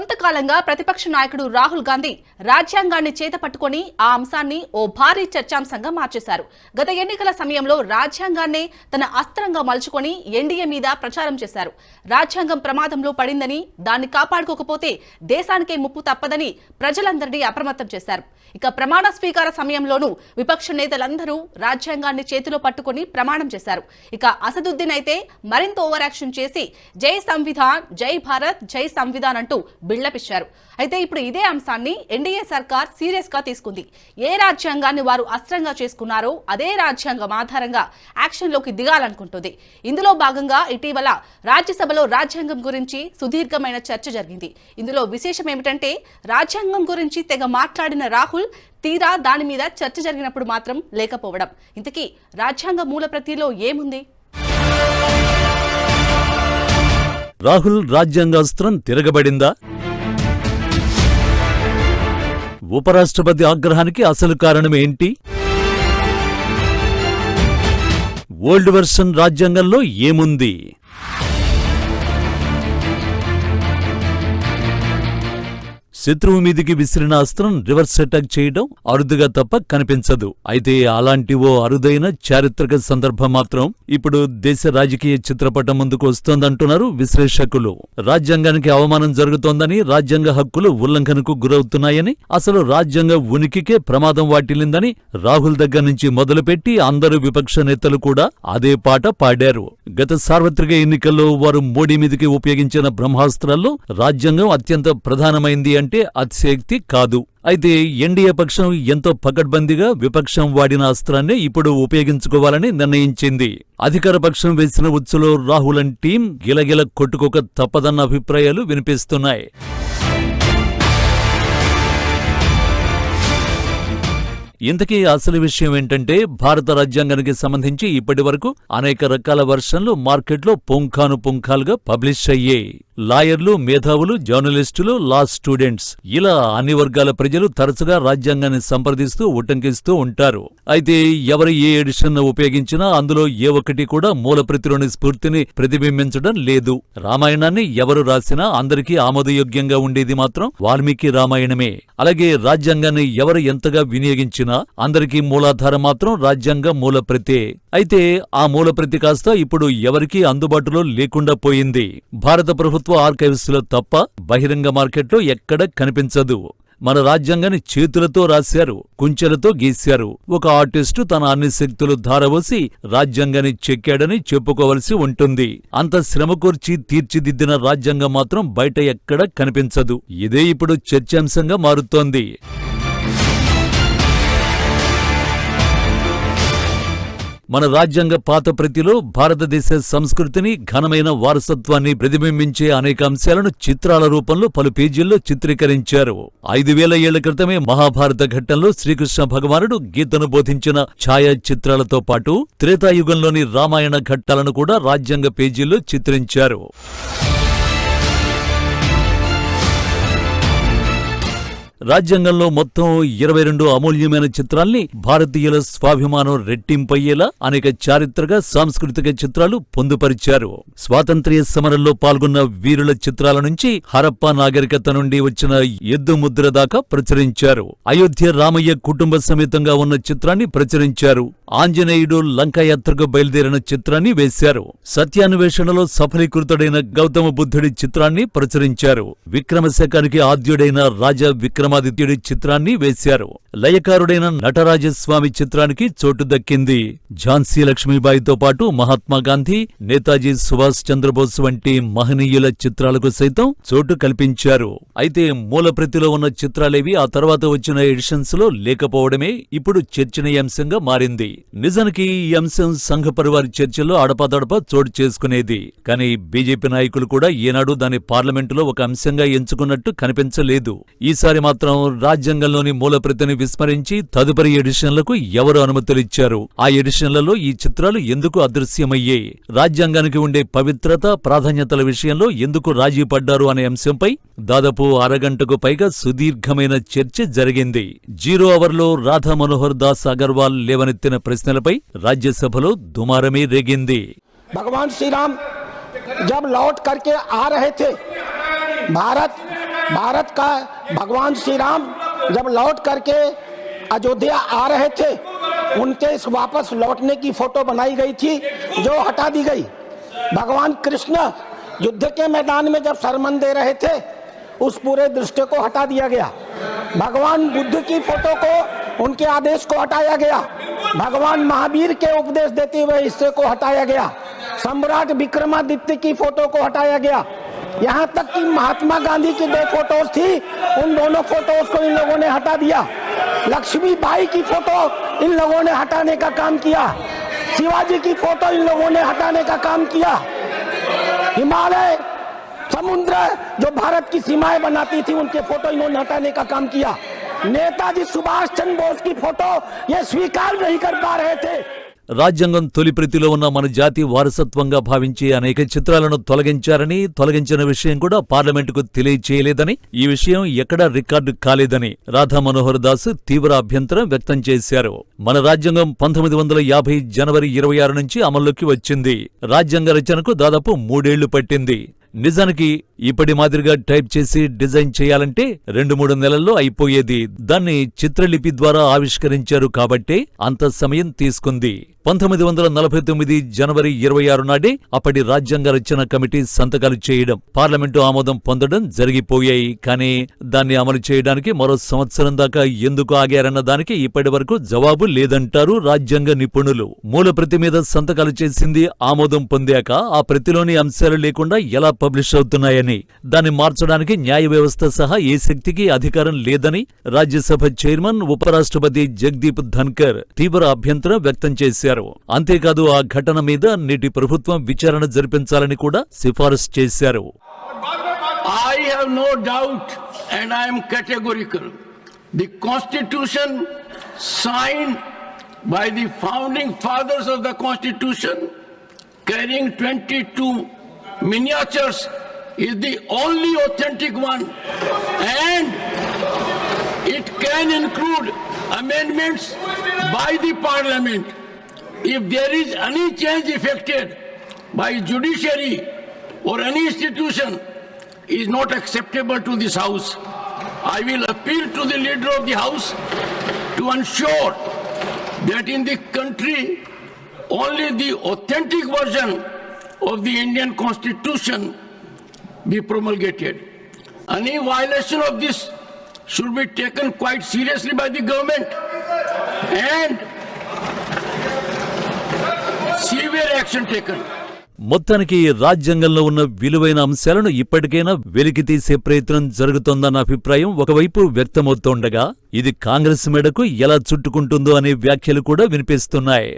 కొంతకాలంగా ప్రతిపక్ష నాయకుడు రాహుల్ గాంధీ రాజ్యాంగాన్ని చేత పట్టుకొని ఆ అంశాన్ని ఓ భారీ చర్చాంశంగా మార్చేశారు. గత ఎన్నికల సమయంలో రాజ్యాంగాన్నే తన అస్త్రంగా మలుచుకొని ఎన్డీఏ మీద ప్రచారం చేశారు. రాజ్యాంగం ప్రమాదంలో పడిందని దాన్ని కాపాడుకోకపోతే దేశానికే ముప్పు తప్పదని ప్రజలందరినీ అప్రమత్తం చేశారు. ఇక ప్రమాణ స్వీకార సమయంలోనూ విపక్ష నేతలందరూ రాజ్యాంగాన్ని చేతిలో పట్టుకొని ప్రమాణం చేశారు. ఇక అసదుద్దీన్ అయితే మరింత ఓవర్ యాక్షన్ చేసి జై సంవిధాన్ జై భారత్ జై సంవిధాన్ అంటూ బిల్డప్ ఇచ్చారు అయితే ఇప్పుడు ఇదే అంశాన్ని ఎన్డీఏ సర్కార్ సీరియస్గా తీసుకుంది. ఏ రాజ్యాంగాన్ని వారు అస్త్రంగా చేసుకున్నారో అదే రాజ్యాంగం ఆధారంగా యాక్షన్లోకి దిగాలనుకుంటుంది. ఇందులో భాగంగా ఇటీవల రాజ్యసభలో రాజ్యాంగం గురించి సుదీర్ఘమైన చర్చ జరిగింది. ఇందులో విశేషం ఏమిటంటే రాజ్యాంగం గురించి తెగ మాట్లాడిన రాహుల్ తీరా దాని మీద చర్చ జరిగినప్పుడు మాత్రం లేకపోవడం. ఇంతకీ రాజ్యాంగ మూల ప్రతిలో ఏముంది? రాహుల్ రాజ్యాంగాస్త్రం తిరగబడిందా? ఉపరాష్ట్రపతి ఆగ్రహానికి అసలు కారణం ఏంటి? ఓల్డ్ వెర్షన్ రాజ్యాంగంలో ఏముంది? శత్రువు మీదికి విసిరిన అస్త్రం రివర్స్ అటాక్ చేయడం అరుదుగా తప్ప కనిపించదు. అయితే అలాంటి ఓ అరుదైన చారిత్రక సందర్భం మాత్రం ఇప్పుడు దేశ రాజకీయ చిత్రపటం ముందుకు వస్తోందంటున్నారు విశ్లేషకులు. రాజ్యాంగానికి అవమానం జరుగుతోందని రాజ్యాంగ హక్కులు ఉల్లంఘనకు గురవుతున్నాయని అసలు రాజ్యాంగ ఉనికికే ప్రమాదం వాటిల్లిందని రాహుల్ దగ్గర నుంచి మొదలుపెట్టి అందరు విపక్ష నేతలు కూడా అదే పాట పాడారు. గత సార్వత్రిక ఎన్నికల్లో వారు మోడీ మీదికి ఉపయోగించిన బ్రహ్మాస్త్రాల్లో రాజ్యాంగం అత్యంత ప్రధానమైంది అంటే అతిశయక్తి కాదు. అయితే ఎన్డీఏ పక్షం ఎంతో పకడ్బందీగా విపక్షం వాడిన అస్త్రాన్ని ఇప్పుడు ఉపయోగించుకోవాలని నిర్ణయించింది. అధికార పక్షం వేసిన ఉచ్చులో రాహుల్ అండ్ టీం గిలగిల కొట్టుకోక తప్పదన్న అభిప్రాయాలు వినిపిస్తున్నాయి. ఇంతకీ అసలు విషయం ఏంటంటే భారత రాజ్యాంగానికి సంబంధించి ఇప్పటి వరకు అనేక రకాల వర్షన్లు మార్కెట్లో పుంఖాను పుంఖాలుగా పబ్లిష్ అయ్యాయి. లాయర్లు మేధావులు జర్నలిస్టులు లా స్టూడెంట్స్. ఇలా అన్ని వర్గాల ప్రజలు తరచుగా రాజ్యాంగాన్ని సంప్రదిస్తూ ఉటంకిస్తూ ఉంటారు. అయితే ఎవరు ఏ ఎడిషన్ ఉపయోగించినా అందులో ఏ ఒక్కటి కూడా మూల ప్రతిలోని స్ఫూర్తిని ప్రతిబింబించడం లేదు. రామాయణాన్ని ఎవరు రాసినా అందరికీ ఆమోదయోగ్యంగా ఉండేది మాత్రం వాల్మీకి రామాయణమే. అలాగే రాజ్యాంగాన్ని ఎవరు ఎంతగా వినియోగించినా అందరికీ మూలాధారం మాత్రం రాజ్యాంగ మూలప్రతే అయితే ఆ మూలప్రతి కాస్త ఇప్పుడు ఎవరికీ అందుబాటులో లేకుండా పోయింది. భారత ప్రభుత్వం ప్రభుత్వ ఆర్కైవ్స్లో తప్ప బహిరంగ మార్కెట్లో ఎక్కడ కనిపించదు. మన రాజ్యాంగాన్ని చేతులతో రాశారు కుంచెలతో గీశారు. ఒక ఆర్టిస్టు తన అన్ని శక్తులు ధారవోసి రాజ్యాంగాన్ని చెక్కాడని చెప్పుకోవలసి ఉంటుంది. అంత శ్రమ కూర్చి తీర్చిదిద్దిన రాజ్యాంగం మాత్రం బయట ఎక్కడ కనిపించదు. ఇదే ఇప్పుడు చర్చాంశంగా మారుతోంది. మన రాజ్యాంగ పాత ప్రతిలో భారతదేశ సంస్కృతిని ఘనమైన వారసత్వాన్ని ప్రతిబింబించే అనేక అంశాలను చిత్రాల రూపంలో పలు పేజీల్లో చిత్రీకరించారు. ఐదు వేల ఏళ్ళ క్రితమే మహాభారత ఘట్టంలో శ్రీకృష్ణ భగవానుడు గీతను బోధించిన ఛాయాచిత్రాలతో పాటు త్రేతాయుగంలోని రామాయణ ఘట్టాలను కూడా రాజ్యాంగ పేజీల్లో చిత్రించారు. రాజ్యాంగంలో మొత్తం ఇరవై రెండు అమూల్యమైన చిత్రాల్ని భారతీయుల స్వాభిమానం రెట్టింపయ్యేలా అనేక చారిత్రక సాంస్కృతిక చిత్రాలు పొందుపరిచారు. స్వాతంత్ర్య సమరంలో పాల్గొన్న వీరుల చిత్రాల నుంచి హరప్పా నాగరికత నుండి వచ్చిన ఎద్దు ముద్ర దాకా ప్రచురించారు. అయోధ్య రామయ్య కుటుంబ సమేతంగా ఉన్న చిత్రాన్ని ప్రచురించారు. ఆంజనేయుడు లంకాయాత్రకు బయలుదేరిన చిత్రాన్ని వేశారు. సత్యాన్వేషణలో సఫలీకృతుడైన గౌతమ బుద్ధుడి చిత్రాన్ని ప్రచురించారు. విక్రమశకానికి ఆద్యుడైన రాజా విక్రమాదిత్యుడి చిత్రాన్ని వేశారు. లయకారుడైన నటరాజస్వామి చిత్రానికి చోటు దక్కింది. ఝాన్సీ లక్ష్మీబాయితో పాటు మహాత్మాగాంధీ నేతాజీ సుభాష్ చంద్రబోస్ వంటి మహనీయుల చిత్రాలకు సైతం చోటు కల్పించారు. అయితే మూలప్రతిలో ఉన్న చిత్రాలేవి ఆ తర్వాత వచ్చిన ఎడిషన్స్లో లేకపోవడమే ఇప్పుడు చర్చనీయాంశంగా మారింది. నిజానికి ఈ అంశం సంఘ పరివార చర్చల్లో అడపాదడపా చోటు చేసుకునేది. కానీ బీజేపీ నాయకులు కూడా ఈనాడు దాని పార్లమెంటులో ఒక అంశంగా ఎంచుకున్నట్టు కనిపించలేదు. ఈసారి మాత్రం రాజ్యాంగంలోని మూలప్రతిని విస్మరించి తదుపరి ఎడిషన్లకు ఎవరు అనుమతులిచ్చారు ఆ ఎడిషన్లలో ఈ చిత్రాలు ఎందుకు అదృశ్యమయ్యాయి రాజ్యాంగానికి ఉండే పవిత్రత ప్రాధాన్యతల విషయంలో ఎందుకు రాజీ పడ్డారు అనే అంశంపై దాదాపు అరగంటకు పైగా సుదీర్ఘమైన చర్చ జరిగింది జీరో అవర్లో రాధా మనోహర్ దాస్ అగర్వాల్ లేవనెత్తిన ప్రశ్నలపై రాజ్యసభలో దుమారమే రేగింది भगवान श्री राम जब लौट करके आ रहे थे भारत भारत का भगवान श्री राम जब लौट करके अयोध्या आ रहे थे, उनके इस वापस लौटने की फ़ोटो बनाई गई थी, जो हटा दी गई। भगवान कृष्ण युद्ध के मैदान में जब सरमन दे रहे थे, उस पूरे दृश्य को हटा दिया गया। भगवान बुद्ध की फ़ोटो को, उनके आदेश को हटाया गया। भगवान महावीर के उपदेश देते हुए हिस्से को हटाया गया। सम्राट विक्रमादित्य की फ़ोटो को हटाया गया। यहाँ तक कि महात्मा गांधी की दो फ़ोटोज़ थी। उन दोनों फ़ोटोज़ को इन लोगों ने हटा दिया। लक्ष्मी बाई की फ़ोटो इन लोगों ने हटाने का काम किया। शिवाजी की फ़ोटो इन लोगों ने हटाने का काम किया। हिमालय समुद्र जो भारत की सीमाएँ बनाती थी, उनके फ़ोटो इन्होंने हटाने का काम किया। नेताजी सुभाष चंद्र बोस की फ़ोटो ये स्वीकार नहीं कर पा रहे थे। రాజ్యాంగం తొలి ప్రతిలో ఉన్న మన జాతి వారసత్వంగా భావించే అనేక చిత్రాలను తొలగించారని తొలగించిన విషయం కూడా పార్లమెంటుకు తెలియచేయలేదని ఈ విషయం ఎక్కడా రికార్డు కాలేదని రాధా మనోహర్ దాస్ తీవ్ర అభ్యంతరం వ్యక్తం చేశారు. మన రాజ్యాంగం పంతొమ్మిది వందల యాభై జనవరి ఇరవై ఆరు నుంచి అమల్లోకి వచ్చింది. రాజ్యాంగ రచనకు దాదాపు మూడేళ్ళు పట్టింది. నిజానికి ఇప్పటి మాదిరిగా టైప్ చేసి డిజైన్ చేయాలంటే రెండు మూడు నెలల్లో అయిపోయేది. దాన్ని చిత్రలిపి ద్వారా ఆవిష్కరించారు కాబట్టే అంత సమయం తీసుకుంది. పంతొమ్మిది వందల నలభై తొమ్మిది జనవరి ఇరవై ఆరు నాడే అప్పటి రాజ్యాంగ రచన కమిటీ సంతకాలు చేయడం. పార్లమెంటు ఆమోదం పొందడం జరిగిపోయాయి. కానీ దాన్ని అమలు చేయడానికి మరో సంవత్సరం దాకా ఎందుకు ఆగారన్న దానికి ఇప్పటి వరకు జవాబు లేదంటారు రాజ్యాంగ నిపుణులు. మూల ప్రతి మీద సంతకాలు చేసింది ఆమోదం పొందాక ఆ ప్రతిలోని అంశాలు లేకుండా ఎలా పబ్లిష్ అవుతున్నాయని దాన్ని మార్చడానికి న్యాయ వ్యవస్థ సహా ఏ శక్తికి అధికారం లేదని రాజ్యసభ చైర్మన్ ఉపరాష్ట్రపతి జగదీప్ ధన్కర్ తీవ్ర అభ్యంతరం వ్యక్తం చేశారు. చేశారు. అంతేకాదు ఆ ఘటన మీద నేటి ప్రభుత్వం విచారణ జరిపించాలని కూడా సిఫారసు చేశారు. I no doubt and I'm categorical the constitution sign by the founding fathers of the constitution carrying twenty two miniatures is the only authentic one and it can include amendments by the parliament If there is any change effected by judiciary or any institution is not acceptable to this house, I will appeal to the leader of the house to ensure that in the country only the authentic version of the Indian constitution be promulgated. Any violation of this should be taken quite seriously by the government and మొత్తానికి రాజ్యాంగంలో ఉన్న విలువైన అంశాలను ఇప్పటికైనా వెలికి తీసే ప్రయత్నం జరుగుతోందన్న అభిప్రాయం ఒకవైపు వ్యక్తమవుతోండగా ఇది కాంగ్రెస్ మేడకు ఎలా చుట్టుకుంటుందో అనే వ్యాఖ్యలు కూడా వినిపిస్తున్నాయి.